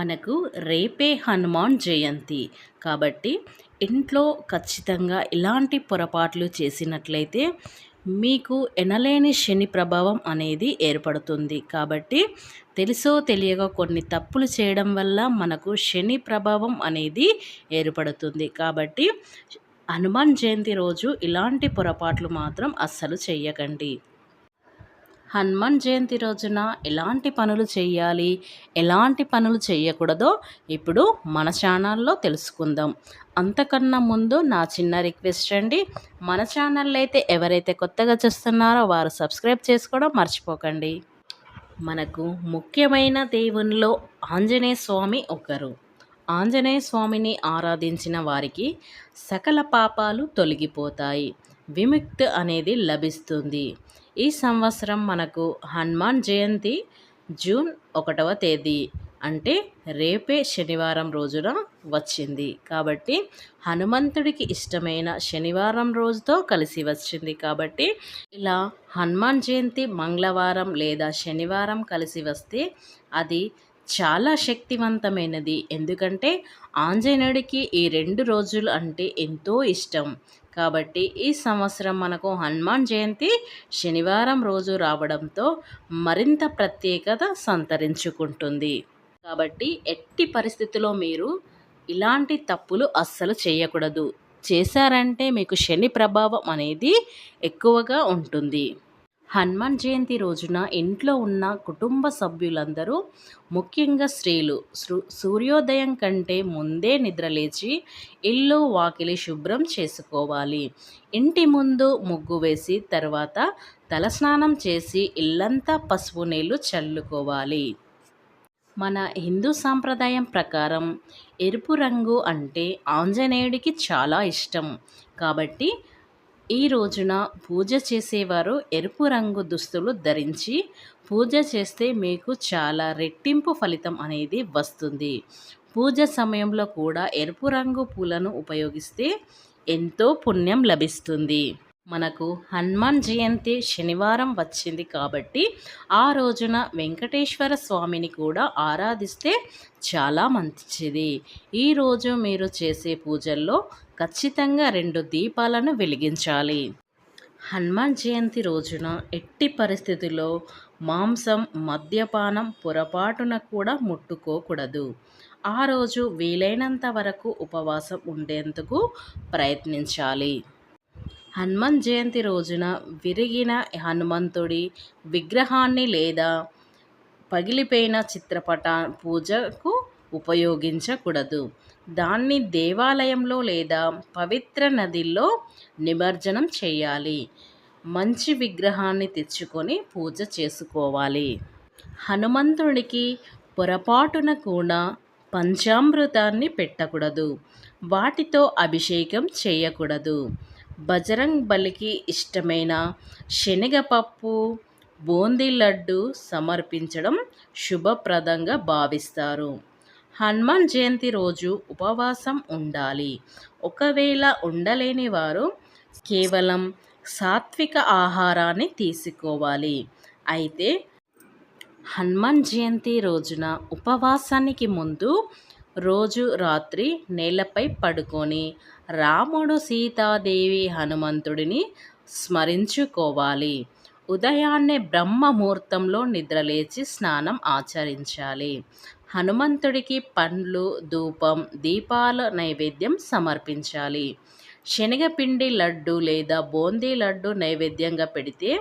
మనకు రేపే హనుమాన్ జయంతి. కాబట్టి ఇంట్లో ఖచ్చితంగా ఇలాంటి పొరపాట్లు చేసినట్లయితే మీకు ఎనలేని శని ప్రభావం అనేది ఏర్పడుతుంది. కాబట్టి తెలుసో తెలియక కొన్ని తప్పులు చేయడం వల్ల మనకు శని ప్రభావం అనేది ఏర్పడుతుంది. కాబట్టి హనుమాన్ జయంతి రోజు ఇలాంటి పొరపాట్లు మాత్రం అస్సలు చేయకండి. హనుమాన్ జయంతి రోజున ఎలాంటి పనులు చేయాలి? ఎలాంటి పనులు చేయకూడదో ఇప్పుడు మన ఛానల్లో తెలుసుకుందాం. అంతకన్నా ముందు నా చిన్న రిక్వెస్ట్ అండి. మన ఛానల్ అయితే ఎవరైతే కొత్తగా చూస్తున్నారో వారు సబ్స్క్రైబ్ చేసుకోవడం మర్చిపోకండి. మనకు ముఖ్యమైన దేవునిలో ఆంజనేయ స్వామి ఒకరు. ఆంజనేయ స్వామిని ఆరాధించిన వారికి సకల పాపాలు తొలగిపోతాయి. విముక్తి అనేది లభిస్తుంది. ఈ సంవత్సరం మనకు హనుమాన్ జయంతి జూన్ ఒకటవ తేదీ అంటే రేపే శనివారం రోజున వచ్చింది. కాబట్టి హనుమంతుడికి ఇష్టమైన శనివారం రోజుతో కలిసి వచ్చింది. కాబట్టి ఇలా హనుమాన్ జయంతి మంగళవారం లేదా శనివారం కలిసి వస్తే అది చాలా శక్తివంతమైనది. ఎందుకంటే ఆంజనేయుడికి ఈ రెండు రోజులు అంటే ఎంతో ఇష్టం. కాబట్టి ఈ సంవత్సరం మనకు హనుమాన్ జయంతి శనివారం రోజు రావడంతో మరింత ప్రత్యేకత సంతరించుకుంటుంది. కాబట్టి ఎట్టి పరిస్థితిలో మీరు ఇలాంటి తప్పులు అస్సలు చేయకూడదు. చేశారంటే మీకు శని ప్రభావం అనేది ఎక్కువగా ఉంటుంది. హనుమాన్ జయంతి రోజున ఇంట్లో ఉన్న కుటుంబ సభ్యులందరూ ముఖ్యంగా స్త్రీలు సూర్యోదయం కంటే ముందే నిద్రలేచి ఇల్లు వాకిలి శుభ్రం చేసుకోవాలి. ఇంటి ముందు ముగ్గు వేసి తర్వాత తలస్నానం చేసి ఇల్లంతా పసుపు నీళ్ళు చల్లుకోవాలి. మన హిందూ సాంప్రదాయం ప్రకారం ఎరుపు రంగు అంటే ఆంజనేయుడికి చాలా ఇష్టం. కాబట్టి ఈ రోజున పూజ చేసేవారు ఎరుపు రంగు దుస్తులు ధరించి పూజ చేస్తే మీకు చాలా రెట్టింపు ఫలితం అనేది వస్తుంది. పూజ సమయంలో కూడా ఎరుపు రంగు పూలను ఉపయోగిస్తే ఎంతో పుణ్యం లభిస్తుంది. మనకు హనుమాన్ జయంతి శనివారం వచ్చింది కాబట్టి ఆ రోజున వెంకటేశ్వర స్వామిని కూడా ఆరాధిస్తే చాలా మంచిది. ఈరోజు మీరు చేసే పూజల్లో ఖచ్చితంగా రెండు దీపాలను వెలిగించాలి. హనుమాన్ జయంతి రోజున ఎట్టి పరిస్థితుల్లో మాంసం మద్యపానం పొరపాటున కూడా ముట్టుకోకూడదు. ఆ రోజు వీలైనంత వరకు ఉపవాసం ఉండేందుకు ప్రయత్నించాలి. హనుమాన్ జయంతి రోజున విరిగిన హనుమంతుడి విగ్రహాన్ని లేదా పగిలిపోయిన చిత్రపట పూజకు ఉపయోగించకూడదు. దాన్ని దేవాలయంలో లేదా పవిత్ర నదిలో నిమజ్జనం చేయాలి. మంచి విగ్రహాన్ని తెచ్చుకొని పూజ చేసుకోవాలి. హనుమంతుడికి పొరపాటున కూడా పంచామృతాన్ని పెట్టకూడదు. వాటితో అభిషేకం చేయకూడదు. బజరంగ్ బలికి ఇష్టమైన శనగపప్పు బూందీ లడ్డు సమర్పించడం శుభప్రదంగా భావిస్తారు. హనుమాన్ జయంతి రోజు ఉపవాసం ఉండాలి. ఒకవేళ ఉండలేని వారు కేవలం సాత్విక ఆహారాన్ని తీసుకోవాలి. అయితే హనుమాన్ జయంతి రోజున ఉపవాసానికి ముందు రోజు రాత్రి నేలపై పడుకొని రాముడు సీతాదేవి హనుమంతుడిని స్మరించుకోవాలి. ఉదయాన్నే బ్రహ్మ ముహూర్తంలో నిద్రలేచి స్నానం ఆచరించాలి. హనుమంతుడికి పండ్లు ధూపం దీపాల నైవేద్యం సమర్పించాలి. శనగపిండి లడ్డు లేదా బూందీ లడ్డు నైవేద్యంగా పెడితే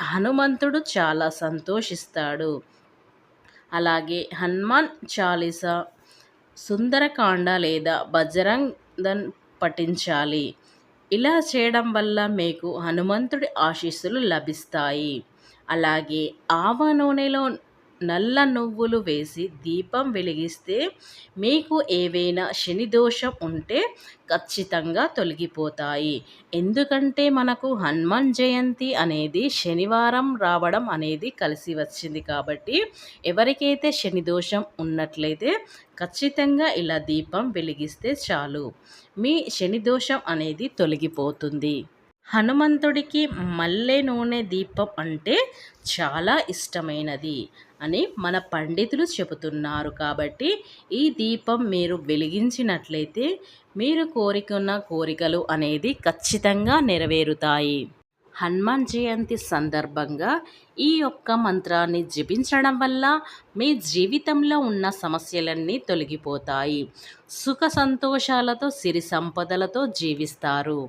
హనుమంతుడు చాలా సంతోషిస్తాడు. అలాగే హనుమాన్ చాలీసా సుందరకాండ లేదా బజరంగ్ దన్ పఠించాలి. ఇలా చేయడం వల్ల మీకు హనుమంతుడి ఆశీస్సులు లభిస్తాయి. అలాగే ఆవ నూనెలో నల్ల నువ్వులు వేసి దీపం వెలిగిస్తే మీకు ఏవైనా శని దోషం ఉంటే ఖచ్చితంగా తొలగిపోతాయి. ఎందుకంటే మనకు హనుమాన్ జయంతి అనేది శనివారం రావడం అనేది కలిసి వచ్చింది కాబట్టి ఎవరికైతే శని దోషం ఉన్నట్లయితే ఖచ్చితంగా ఇలా దీపం వెలిగిస్తే చాలు. మీ శని దోషం అనేది తొలగిపోతుంది. హనుమంతుడికి మల్లె నూనె దీపం అంటే చాలా ఇష్టమైనది అని మన పండితులు చెబుతున్నారు కాబట్టి ఈ దీపం మీరు వెలిగించినట్లయితే మీరు కోరికున్న కోరికలు అనేది ఖచ్చితంగా నెరవేరుతాయి. హనుమాన్ జయంతి సందర్భంగా ఈ యొక్క మంత్రాన్ని జపించడం వల్ల మీ జీవితంలో ఉన్న సమస్యలన్నీ తొలగిపోతాయి. సుఖ సంతోషాలతో సిరి సంపదలతో జీవిస్తారు.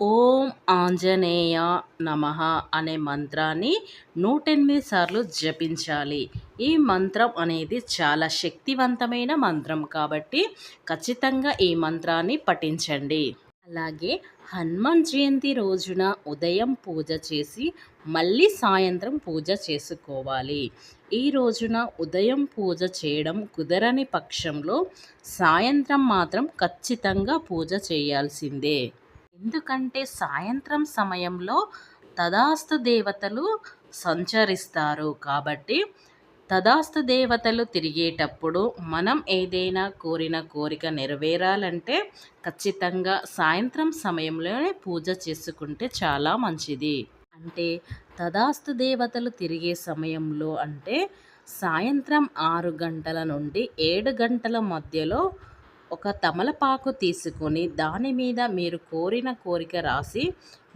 ఓం ఆంజనేయ నమ అనే మంత్రాన్ని నూట ఎనిమిది సార్లు జపించాలి. ఈ మంత్రం అనేది చాలా శక్తివంతమైన మంత్రం కాబట్టి ఖచ్చితంగా ఈ మంత్రాన్ని పఠించండి. అలాగే హనుమాన్ జయంతి రోజున ఉదయం పూజ చేసి మళ్ళీ సాయంత్రం పూజ చేసుకోవాలి. ఈ రోజున ఉదయం పూజ చేయడం కుదరని పక్షంలో సాయంత్రం మాత్రం ఖచ్చితంగా పూజ చేయాల్సిందే. ఎందుకంటే సాయంత్రం సమయంలో తదాస్తు దేవతలు సంచరిస్తారు. కాబట్టి తదాస్తు దేవతలు తిరిగేటప్పుడు మనం ఏదైనా కోరిన కోరిక నెరవేరాలంటే ఖచ్చితంగా సాయంత్రం సమయంలోనే పూజ చేసుకుంటే చాలా మంచిది. అంటే తదాస్తు దేవతలు తిరిగే సమయంలో అంటే సాయంత్రం ఆరు గంటల నుండి ఏడు గంటల మధ్యలో ఒక తమలపాకు తీసుకొని దాని మీద మీరు కోరిన కోరిక రాసి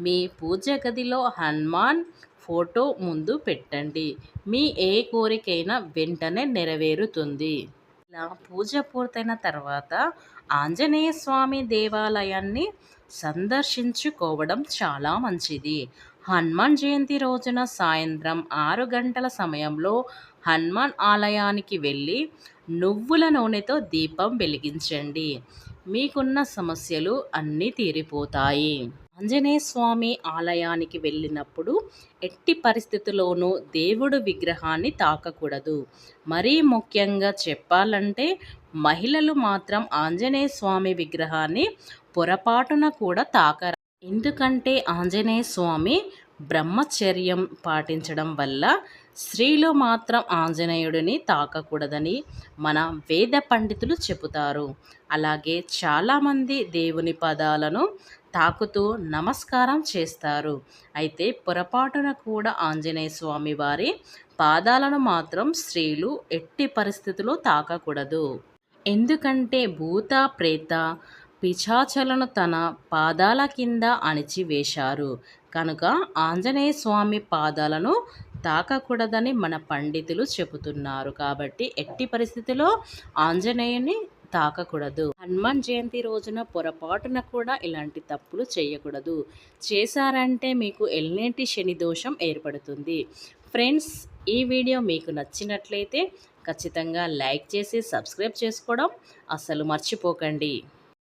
మీ పూజ గదిలో హనుమాన్ ఫోటో ముందు పెట్టండి. మీ ఏ కోరికైనా వెంటనే నెరవేరుతుంది. ఇలా పూజ పూర్తయిన తర్వాత ఆంజనేయ స్వామి దేవాలయాన్ని సందర్శించుకోవడం చాలా మంచిది. హనుమాన్ జయంతి రోజున సాయంత్రం ఆరు గంటల సమయంలో హనుమాన్ ఆలయానికి వెళ్ళి నువ్వుల నూనెతో దీపం వెలిగించండి. మీకున్న సమస్యలు అన్నీ తీరిపోతాయి. ఆంజనేయ స్వామి ఆలయానికి వెళ్ళినప్పుడు ఎట్టి పరిస్థితుల్లోనూ దేవుడు విగ్రహాన్ని తాకకూడదు. మరీ ముఖ్యంగా చెప్పాలంటే మహిళలు మాత్రం ఆంజనేయ స్వామి విగ్రహాన్ని పొరపాటున కూడా తాకరా. ఎందుకంటే ఆంజనేయ స్వామి బ్రహ్మచర్యం పాటించడం వల్ల స్త్రీలు మాత్రం ఆంజనేయుడిని తాకకూడదని మన వేద పండితులు చెబుతారు. అలాగే చాలామంది దేవుని పదాలను తాకుతూ నమస్కారం చేస్తారు. అయితే పొరపాటున కూడా ఆంజనేయ స్వామి వారి పాదాలను మాత్రం స్త్రీలు ఎట్టి పరిస్థితుల్లో తాకకూడదు. ఎందుకంటే భూత ప్రేత పిచాచలను తన పాదాల కింద అణిచివేశారు. కనుక ఆంజనేయ స్వామి పాదాలను తాకకూడదని మన పండితులు చెబుతున్నారు. కాబట్టి ఎట్టి పరిస్థితిలో ఆంజనేయుని తాకకూడదు. హనుమాన్ జయంతి రోజున పొరపాటున కూడా ఇలాంటి తప్పులు చేయకూడదు. చేశారంటే మీకు ఎల్నేటి శని దోషం ఏర్పడుతుంది. ఫ్రెండ్స్ ఈ వీడియో మీకు నచ్చినట్లయితే ఖచ్చితంగా లైక్ చేసి సబ్స్క్రైబ్ చేసుకోవడం అస్సలు మర్చిపోకండి.